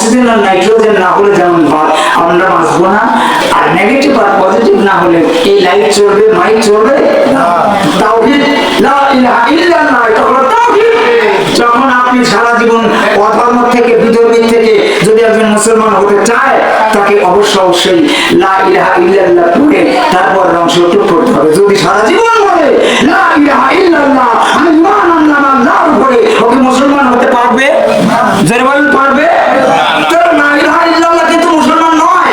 Oxygen আর nitrogen না হলে যেমন আমরা বাঁচবো না। আর নেগেটিভ আর পজিটিভ না হলে এই লাইট চলবে মাইক চলবে যখন আপনি সারা জীবন অধর্ম থেকে বিধর্মী থেকে যদি একজন মুসলমান হতে চায়, তাকে অবশ্য অবশ্যই লা ইলাহা ইল্লাল্লাহ পড়ে, তারপর হবে। যদি সারা জীবন বলে, লা ইলাহা ইল্লাল্লাহ, আমি ইমান আনলাম, আল্লাহর উপরে, ওকে মুসলমান হতে পারবে? জোরে বলেন, পারবে তো লা ইলাহা ইল্লাল্লাহ কিন্তু মুসলমান নয়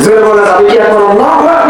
জোরে বলা যাবে কি একবার আল্লাহু আকবার